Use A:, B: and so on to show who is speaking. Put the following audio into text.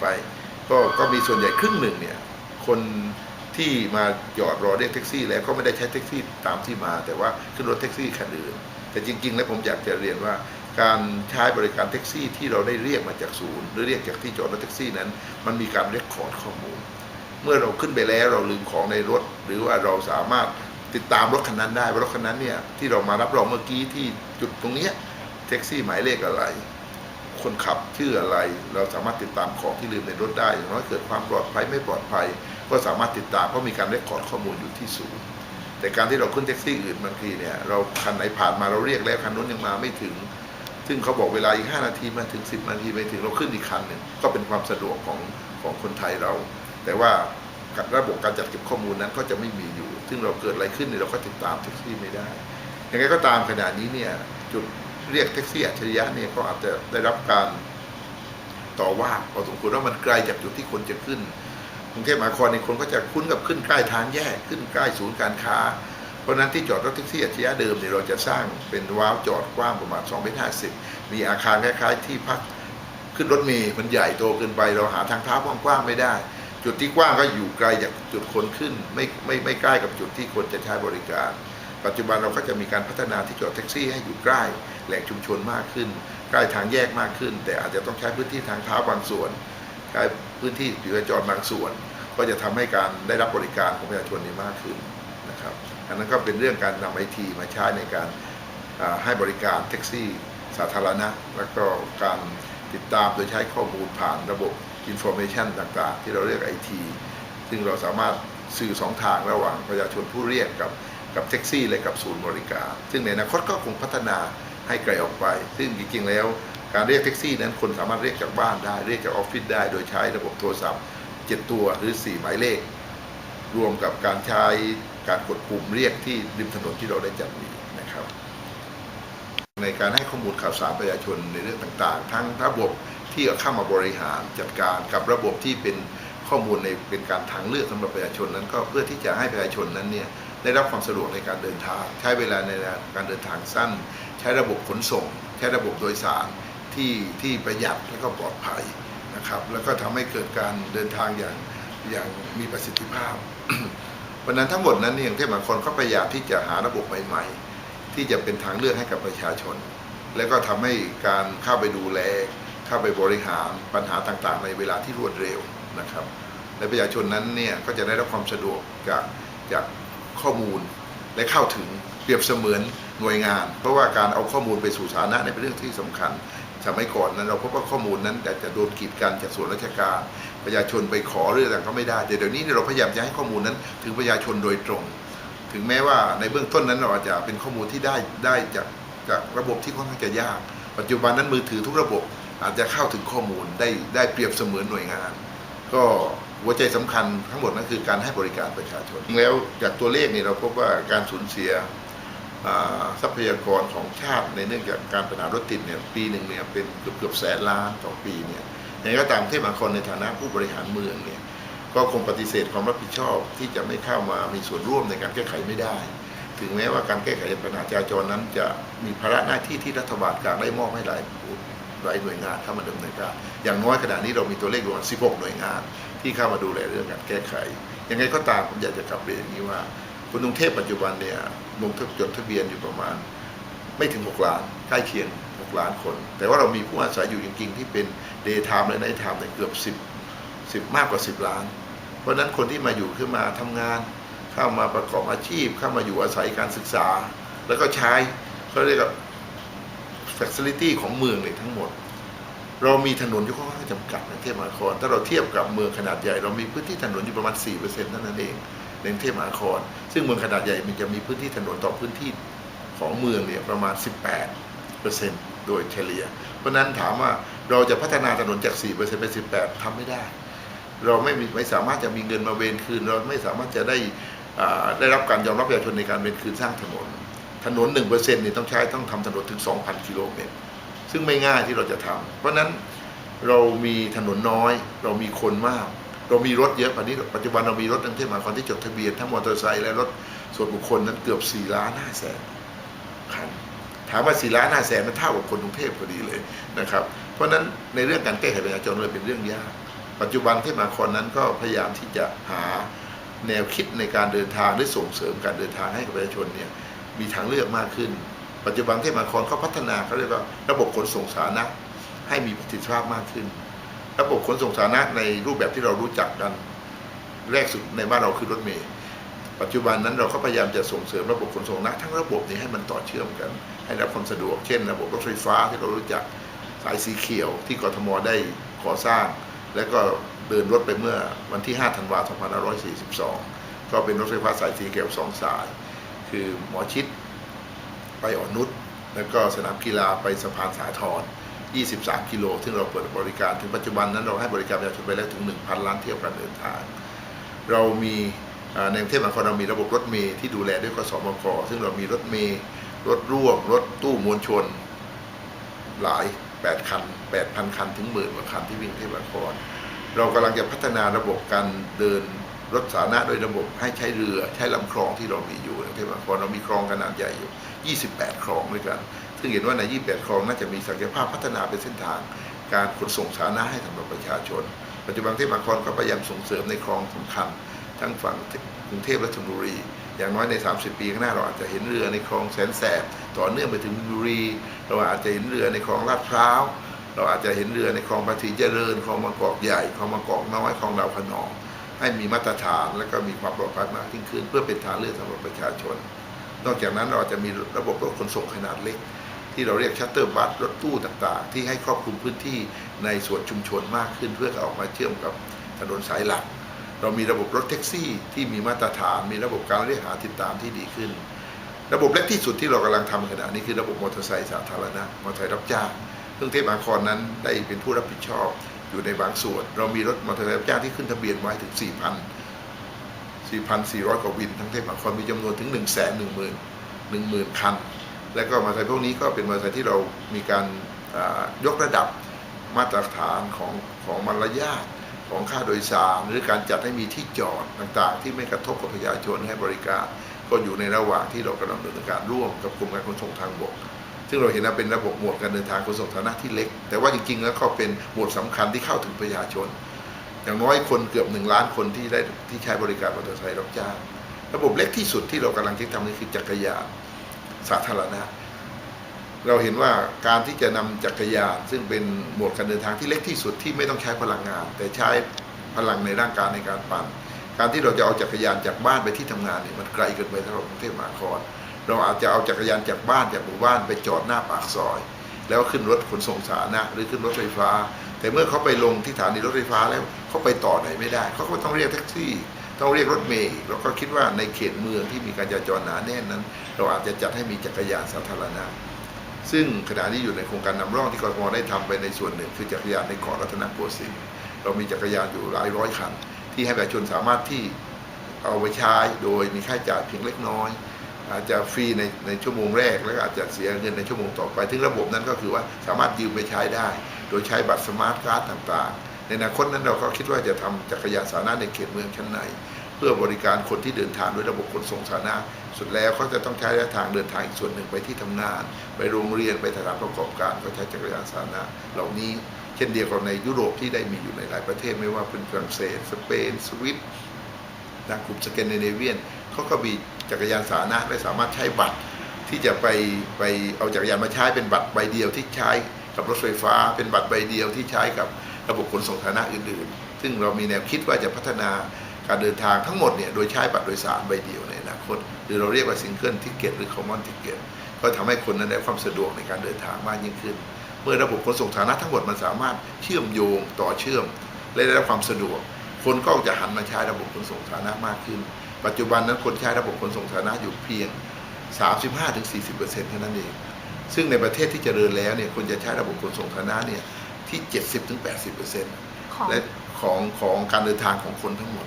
A: ไปก็ก็มีส่วนใหญ่ครึ่งหนึ่งเนี่ยคนที่มาจอดรอเรียกแท็กซี่ แล้วก็ไม่ได้ใช้แท็กซี่ตามที่มา แต่ว่าขึ้นรถแท็กซี่คันอื่น แต่จริง ๆ แล้วผมอยากจะเรียนว่า การใช้บริการแท็กซี่ที่เราได้เรียกมาจากศูนย์ หรือเรียกจากที่จอดรถแท็กซี่นั้น มันมีการเรียกคอดข้อมูล เมื่อเราขึ้นไปแล้วเราลืมของในรถ หรือว่าเราสามารถติดตามรถคันนั้นได้ว่ารถคันนั้นเนี่ยที่เรามารับรองเมื่อกี้ที่จุดตรงเนี้ยแท็กซี่หมายเลขอะไร คนขับชื่ออะไร เราสามารถติดตามของที่ลืมในรถได้อย่างน้อยเกิดความปลอดภัยไม่ปลอดภัย ก็สามารถติดตามเพราะมีการเรคคอร์ดข้อมูลอยู่ที่ศูนย์แต่การที่เราขึ้นแท็กซี่อื่นบางทีเนี่ยเราคันไหนผ่านมาเราเรียกแล้วคันนู้นยังมาไม่ถึง ซึ่งเขาบอกเวลาอีก 5 นาทีมาถึง 10 นาทีไม่ถึงเราขึ้นอีกคันหนึ่งก็เป็นความสะดวกของของคนไทยเรา แต่ว่าระบบการจัดเก็บข้อมูลนั้นก็จะไม่มีอยู่ ซึ่งเราเกิดอะไรขึ้นเนี่ยเราก็ติดตามแท็กซี่ไม่ได้ยังไงก็ตามขณะนี้เนี่ยจุด เรียกแท็กซี่อัจฉริยะเนี่ยก็อาจจะได้รับการต่อว่าพอสมควรว่ามันไกลจากจุดที่คนจะขึ้นกรุงเทพมหานครในคนก็จะคุ้นกับขึ้นใกล้ทางแยกขึ้นใกล้ศูนย์การค้า เพราะนั้นที่จอดรถแท็กซี่อัจฉริยะเดิมเนี่ยเราจะสร้างเป็นว้าวจอดกว้างประมาณ2เมตร50มีอาคารคล้ายๆ ที่พักขึ้นรถเมล์มันใหญ่โตเกินไปเราหาทางเท้ากว้างๆไม่ได้ จุดที่กว้างก็อยู่ไกลจากจุดคนขึ้น ไม่ไม่ไม่ใกล้กับจุดที่คนจะใช้บริการ ปัจจุบันเราก็จะมีการพัฒนาที่จอดแท็กซี่ให้อยู่ใกล้ แหล่งชุมชนมากขึ้น ใกล้ทางแยกมากขึ้น แต่อาจจะต้องใช้พื้นที่ทางเท้าบางส่วน ใช้พื้นที่ผิวจราจรบางส่วน ก็จะทำให้การได้รับบริการของประชาชนนี้มากขึ้นนะครับอันนั้นก็เป็นเรื่องการนำไอทีมาใช้ในการให้บริการแท็กซี่สาธารณะ แล้วก็การติดตามโดยใช้ข้อมูลผ่านระบบ Information ต่างๆ ที่เราเรียกไอทีซึ่งเราสามารถสื่อสองทางระหว่างประชาชนผู้เรียกกับกับแท็กซี่และกับศูนย์บริการ ซึ่งในอนาคตก็คงพัฒนา ให้ไกลออกไป ซึ่งจริงๆแล้วการเรียกแท็กซี่นั้นคนสามารถเรียกจากบ้านได้ เรียกจากออฟฟิศได้ โดยใช้ระบบโทรศัพท์ 7 ตัวหรือ 4 หมายเลข รวมกับการใช้การกดปุ่มเรียกที่ริมถนนที่เราได้จัดมีนะครับ ในการให้ข้อมูลข่าวสารประชาชนในเรื่องต่างๆ ทั้งระบบที่เข้ามาบริหารจัดการกับระบบที่เป็นข้อมูลในเป็นการทางเลือกสำหรับประชาชนนั้นก็เพื่อที่จะให้ประชาชนนั้นเนี่ย ได้รับความสะดวกในการเดินทาง ใช้เวลาในการเดินทางสั้น ใช้ระบบขนส่ง ใช้ระบบโดยสารที่ที่ประหยัดและก็ปลอดภัยนะครับ แล้วก็ทำให้เกิดการเดินทางอย่างอย่างมีประสิทธิภาพวันนั้นทั้งหมดนั้นเนี่ยอย่างที่บาคนก็พยายามที่จะหาระบบใหม่ ๆ ที่จะเป็นทางเลือกให้กับประชาชน แล้วก็ทำให้การเข้าไปดูแลเข้าไปบริหารปัญหาต่างๆ ในเวลาที่รวดเร็วนะครับและประชาชนนั้นเนี่ยก็จะได้รับความสะดวกจากจาก ข้อมูลและเข้าถึงเปรียบเสมือนหน่วยงาน เพราะว่าการเอาข้อมูลไปสู่สาธารณะเป็นเรื่องที่สำคัญสมัยก่อนนั้นเราพบว่าข้อมูลนั้นแต่จะโดนกีดกันจากส่วนราชการประชาชนไปขอเรื่องต่างก็ไม่ได้แต่เดี๋ยวนี้เนี่ยเราพยายามจะให้ข้อมูลนั้นถึงประชาชนโดยตรง ถึงแม้ว่าในเบื้องต้นนั้นเราอาจจะเป็นข้อมูลที่ได้ได้จากจากระบบที่ค่อนข้างจะยาก ปัจจุบันนั้นมือถือทุกระบบอาจจะเข้าถึงข้อมูลได้ได้เปรียบเสมือนหน่วยงาน ก็ หัวใจสำคัญทั้งหมดนั่นคือการให้บริการประชาชน แล้วจากตัวเลขนี่เราพบว่าการสูญเสียทรัพยากรของชาติในเนื่องจากการปัญหารถติดเนี่ยปีหนึ่งเนี่ยเป็นเกือบเกือบแสนล้านต่อปีเนี่ยอย่างไรก็ตามเทพมหานครในฐานะผู้บริหารเมืองเนี่ยก็คงปฏิเสธความรับผิดชอบที่จะไม่เข้ามามีส่วนร่วมในการแก้ไขไม่ได้ ถึงแม้ว่าการแก้ไขปัญหาจราจรนั้น จะมีภาระหน้าที่ที่รัฐบาลกลางได้มอบให้หลายหลายหน่วยงานเข้ามาดำเนินการอย่างน้อยขณะนี้เรามีตัวเลขรวม16 หน่วยงาน ที่เข้ามาดูแลเรื่องการแก้ไข ยังไงก็ตามผมอยากจะกลับเรียนอย่างนี้ว่าคนกรุงเทพปัจจุบันเนี่ยลงทะจดทะเบียนอยู่ประมาณ ไม่ถึง 6 ล้านใกล้เคียง 6 ล้านคน แต่ว่าเรามีผู้อาศัยอยู่จริง ๆ ที่เป็น day time และ night time เนี่ยเกือบ 10 10 มากกว่า 10 ล้าน เพราะฉะนั้นคนที่มาอยู่ขึ้นมาทำงาน เข้ามาประกอบอาชีพ เข้ามาอยู่อาศัยการศึกษา แล้วก็ใช้เขาเรียกว่า facility ของเมืองเนี่ยทั้งหมด เรามีถนนอยู่ค่อนข้างจำกัดในกรุงเทพมหานคร ถ้าเราเทียบกับเมืองขนาดใหญ่ เรามีพื้นที่ถนนอยู่ประมาณ4%เท่านั้นเองในกรุงเทพมหานคร ซึ่งเมืองขนาดใหญ่มันจะมีพื้นที่ถนนต่อพื้นที่ของเมืองเนี่ยประมาณ 18%โดยเฉลี่ย เพราะนั้นถามว่าเราจะพัฒนาถนนจาก 4%เป็น 18ทำไม่ได้ เราไม่มีไม่สามารถจะมีเงินมาเวนคืน เราไม่สามารถจะได้ได้รับการยอมรับประชาชนในการเวนคืนสร้างถนน ถนน 1%เนี่ยต้องใช้ต้องทำถนนถึง 2,000 กิโลเมตร ซึ่งไม่ง่ายที่เราจะทำเพราะนั้นเรามีถนนน้อย เรามีคนมาก เรามีรถเยอะปัจจุบันปัจจุบันเรามีรถในกรุงเทพมานครที่จดทะเบียนทั้งมอเตอร์ไซค์และรถส่วนบุคคลนั้นเกือบ4ล้าน5แสนคันถามว่า4ล้าน5แสนมันเท่ากับคนกรุงเทพพอดีเลยนะครับ เพราะฉะนั้นในเรื่องการแก้ไขปัญหาจราจรเลยเป็นเรื่องยาก ปัจจุบันเทพมานครนั้นก็พยายามที่จะหาแนวคิดในการเดินทางหรือส่งเสริมการเดินทางให้กับประชาชนเนี่ยมีทางเลือกมากขึ้น ปัจจุบันเทพมหานครเขาพัฒนาเขาเรียกว่าระบบขนส่งสาธารณะให้มีประสิทธิภาพมากขึ้น ระบบขนส่งสาธารณะในรูปแบบที่เรารู้จักกันแรกสุดในบ้านเราคือรถเมล์ปัจจุบันนั้นเราก็พยายามจะส่งเสริมระบบขนส่งนะทั้งระบบนี้ให้มันต่อเชื่อมกัน ให้รับความสะดวกเช่น ระบบรถไฟฟ้าที่เรารู้จักสายสีเขียวที่กรทมได้ก่อสร้าง แล้วก็เดินรถไปเมื่อวันที่ 5 ธันวาคม 2542 ก็เป็นรถไฟฟ้าสายสีเขียวสองสาย คือหมอชิด ไปอ่อนนุชแล้วก็สนามกีฬาไปสะพานสาทร23 กิโล ซึ่งเราเปิดบริการถึงปัจจุบันนั้นเราให้บริการประชาชนไปแล้วถึง 1,000 ล้านเที่ยวการเดินทาง เรามีในกรุงเทพมหานครเรามีระบบรถเมล์ที่ดูแลด้วยกสมกซึ่งเรามีรถเมล์รถร่วม รถตู้มวลชนหลาย 8 คัน 8,000 คันถึงหมื่นกว่าคันที่วิ่งกรุงเทพมหานคร เรากำลังจะพัฒนาระบบการเดิน รถสาธารณะโดยระบบให้ใช้เรือใช้ลำคลองที่เรามีอยู่ในกรุงเทพมานครเรามีคลองขนาดใหญ่อยู่ 28 คลองด้วยกัน ซึ่งเห็นว่าใน 28 คลองน่าจะมีศักยภาพพัฒนาเป็นเส้นทางการขนส่งสาธารณะให้สำหรับประชาชน ปัจจุบันเทพมหานครก็พยายามส่งเสริมในคลองสำคัญ ทั้งฝั่งกรุงเทพและชลบุรี อย่างน้อยใน 30 ปีข้างหน้าเราอาจจะเห็นเรือในคลองแสนแสบต่อเนื่องไปถึงบุรี เราอาจจะเห็นเรือในคลองลาดพร้าว เราอาจจะเห็นเรือในคลองภาษีเจริญ คลองบางกอกใหญ่ คลองบางกอกน้อย คลองดาวขนอง ให้มีมาตรฐานและก็มีความปลอดภัยมากยิ่งขึ้น เพื่อเป็นทางเลือกสำหรับประชาชน นอกจากนั้นเราจะมีระบบรถขนส่งขนาดเล็ก ที่เราเรียกชัตเตอร์บัสรถตู้ต่างๆ ที่ให้ครอบคลุมพื้นที่ในส่วนชุมชนมากขึ้น เพื่อออกมาเชื่อมกับถนนสายหลัก เรามีระบบรถแท็กซี่ที่มีมาตรฐาน มีระบบการเรียกหาติดตามที่ดีขึ้น ระบบเล็กที่สุดที่เรากำลังทำขณะนี้คือระบบมอเตอร์ไซค์สาธารณะมอเตอร์ไซค์รับจ้างซึ่งเทพมหานครนั้นได้เป็นผู้รับผิดชอบ อยู่ในบางส่วน เรามีรถมอเตอร์ไซค์รับจ้างที่ขึ้นทะเบียนไว้ถึง 4,000 4,400 กว่าวินทั้งเทพมหานครมีจำนวนถึง 1 1 0 0 0 0 10,000 คัน และก็มอเตอร์ไซค์พวกนี้ก็เป็นมอเตอร์ไซค์ที่เรามีการยกระดับมาตรฐานของของมารยาทของค่าโดยสารหรือการจัดให้มีที่จอดต่างๆ ที่ไม่กระทบกับประชาชนให้บริการ ก็อยู่ในระหว่างที่เรากำลังดำเนินการร่วมกับกรมการขนส่งทางบก ซึ่งเราเห็นว่าเป็นระบบหมวดการเดินทางขนส่งสาธารณะที่เล็ก แต่ว่าจริงๆ แล้วก็เป็นหมวดสำคัญที่เข้าถึงประชาชน อย่างน้อยคนเกือบหนึ่งล้านคนที่ได้ที่ใช้บริการมอเตอร์ไซค์รับจ้างระบบเล็กที่สุดที่เรากำลังคิดทำนี่คือจักรยานสาธารณะ เราเห็นว่าการที่จะนำจักรยาน ซึ่งเป็นหมวดการเดินทางที่เล็กที่สุดที่ไม่ต้องใช้พลังงาน แต่ใช้พลังในร่างกายในการปั่น การที่เราจะเอาจักรยานจากบ้านไปที่ทำงานเนี่ยมันไกลเกินไปสำหรับกรุงเทพมหานคร เราอาจจะเอาจักรยานจากบ้านจากหมู่บ้านไปจอดหน้าปากซอย แล้วขึ้นรถขนส่งสาธารณะหรือขึ้นรถไฟฟ้า แต่เมื่อเขาไปลงที่สถานีรถไฟฟ้าแล้วเขาไปต่อไหนไม่ได้ เขาก็ต้องเรียกแท็กซี่ ต้องเรียกรถเมล์เราก็คิดว่าในเขตเมืองที่มีการจราจรหนาแน่นนั้น เราอาจจะจัดให้มีจักรยานสาธารณะซึ่งขณะนี้อยู่ในโครงการนำร่องที่กรทมได้ทำไปในส่วนหนึ่ง คือจักรยานในเกาะรัตนโกสินทร์เรามีจักรยานอยู่หลายร้อยคัน ที่ให้ประชาชนสามารถที่เอาไปใช้โดยมีค่าจ่ายเพียงเล็กน้อย อาจจะฟรีในในชั่วโมงแรก แล้วก็อาจจะเสียเงินในชั่วโมงต่อไปถึงระบบนั้นก็คือว่าสามารถยืมไปใช้ได้ โดยใช้บัตรสมาร์ทการ์ดต่างๆ ในอนาคตนั้นเราก็คิดว่าจะทำจักรยานสาธารณะในเขตเมืองชั้นใน เพื่อบริการคนที่เดินทางด้วยระบบขนส่งสาธารณะสุดแล้วเขาจะต้องใช้ระยะทางเดินทางอีกส่วนหนึ่งไปที่ทำงาน ไปโรงเรียนไปสถานประกอบการก็ใช้จักรยานสาธารณะเหล่านี้เช่นเดียวกับในยุโรปที่ได้มีอยู่ในหลายประเทศไม่ว่าเป็นฝรั่งเศส สเปน สวิตนะกลุ่มสแกนดิเนเวียนเขาก็มี จักรยานสาธารณะและสามารถใช้บัตรที่จะไปไปเอาจักรยานมาใช้เป็นบัตรใบเดียวที่ใช้กับรถไฟฟ้า เป็นบัตรใบเดียวที่ใช้กับระบบขนส่งสาธารณะอื่น ๆ ซึ่งเรามีแนวคิดว่าจะพัฒนาการเดินทางทั้งหมดเนี่ยโดยใช้บัตรโดยสารใบเดียวในอนาคต หรือเราเรียกว่าซิงเกิลทิเก็ตหรือคอมมอนทิเก็ตก็ทำให้คนนั้นได้ความสะดวกในการเดินทางมากยิ่งขึ้น เมื่อระบบขนส่งสาธารณะทั้งหมดมันสามารถเชื่อมโยงต่อเชื่อมและได้รับความสะดวก คนก็จะหันมาใช้ระบบขนส่งสาธารณะมากขึ้น ปัจจุบันนั้นคนใช้ระบบขนส่งสาธารณะอยู่เพียง 35-40%เท่านั้นเอง ซึ่งในประเทศที่เจริญแล้วเนี่ยคนจะใช้ระบบขนส่งสาธารณะเนี่ยที่ 70-80%
B: ของ
A: และของของการเดินทางของคนทั้งหมด